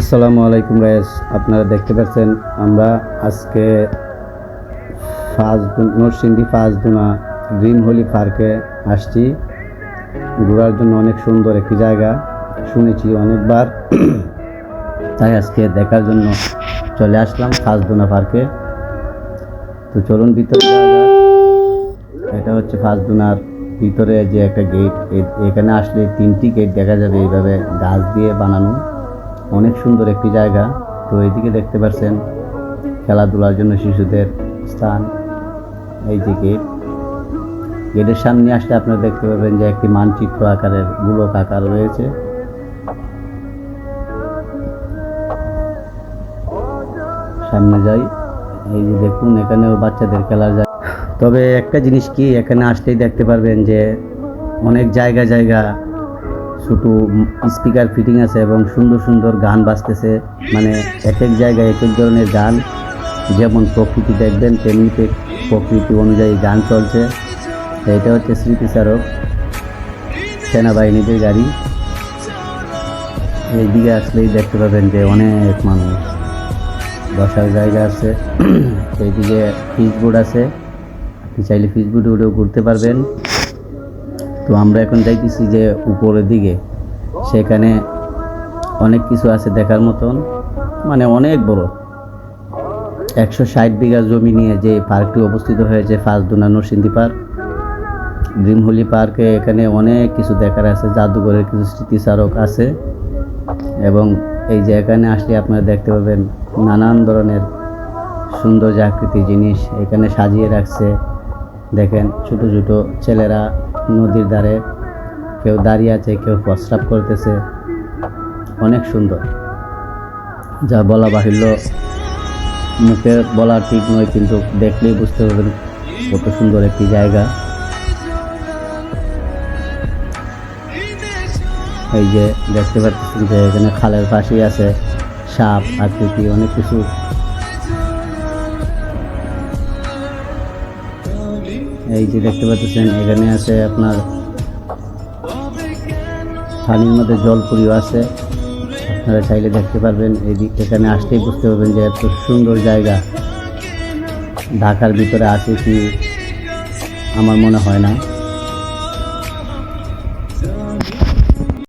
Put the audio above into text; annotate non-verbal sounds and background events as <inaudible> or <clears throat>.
আসসালামু আলাইকুম গায়েস আপনারা দেখতে পাচ্ছেন, আমরা আজকে ফাজ নরসিংদী ফাজদুনা ড্রিম হোলি পার্কে আসছি। ঘোরার জন্য অনেক সুন্দর একটি জায়গা, শুনেছি অনেকবার। <clears throat> তাই আজকে দেখার জন্য চলে আসলাম ফাজদুনা পার্কে তো চলুন ভিতরে এটা হচ্ছে ফাজদুনার ভিতরে যে একটা গেট এখানে আসলে তিনটি গেট দেখা যাবে, এইভাবে গাছ দিয়ে বানানো। অনেক সুন্দর একটি জায়গা। তো এইদিকে দেখতে পাচ্ছেন খেলাধুলার জন্য শিশুদের স্থান। এই যে গেট। গেটের সামনে আসলে আপনারা দেখতে পাবেন যে একটি মানচিত্র আকারের গোলক আকার রয়েছে। সামনে যাই। এই যে দেখুন, এখানেও বাচ্চাদের খেলার যায় তবে একটা জিনিস কি, এখানে আসলেই দেখতে পারবেন যে অনেক জায়গা জায়গা ছোটো স্পিকার ফিটিং আছে এবং সুন্দর সুন্দর গান বাজতেছে। মানে এক এক জায়গায় এক এক ধরনের গান। যেমন প্রকৃতি দেখবেন তেমনিতে প্রকৃতি অনুযায়ী গান চলছে। এটা হচ্ছে স্মৃতিচারক সেনাবাহিনীদের গাড়ি। এইদিকে আসলেই দেখতে পাবেন যে অনেক মানুষ। বসার জায়গা আছে। <clears throat> এইদিকে ফিসবোর্ড আছে। চাইলে ফিসবোর্ডে উঠেও ঘুরতে পারবেন। তো আমরা এখন যাইতেছি যে উপরের দিকে। সেখানে অনেক কিছু আছে দেখার মতন মানে অনেক বড়। একশো ষাট বিঘা জমি নিয়ে যে পার্কটি অবস্থিত হয়েছে ফাজদুনা নরসিংদী পার্ক। ড্রিমহলি পার্কে এখানে অনেক কিছু দেখার আছে, জাদুঘরের কিছু স্মৃতিচারক আছে। এবং এই যে এখানে আসলে আপনারা দেখতে পাবেন নানান ধরনের সুন্দর আকৃতি জিনিস এখানে সাজিয়ে রাখছে। দেখেন ছোট ছোট ছেলেরা নদীর ধারে কেউ দাঁড়িয়ে আছে, কেউ প্রস্রাব করতেছে। অনেক সুন্দর। যা বলা বাহিল্য, মুখে বলা ঠিক নয়, কিন্তু দেখলেই বুঝতে পারবেন কত সুন্দর একটি জায়গা। এই যে দেখতে পাচ্ছেন যে এখানে খালের পাশেই আছে সাপ, আকৃতি, অনেক কিছু। এই যে দেখতে পাচ্ছেন, এখানে আছে আপনার পানির মধ্যে জলপুরিও আছে। আপনারা চাইলে দেখতে পারবেন, এই দিক এখানে আসতেই বুঝতে পারবেন যে এত সুন্দর জায়গা। ঢাকার ভিতরে আছে কি, আমার মনে হয় না।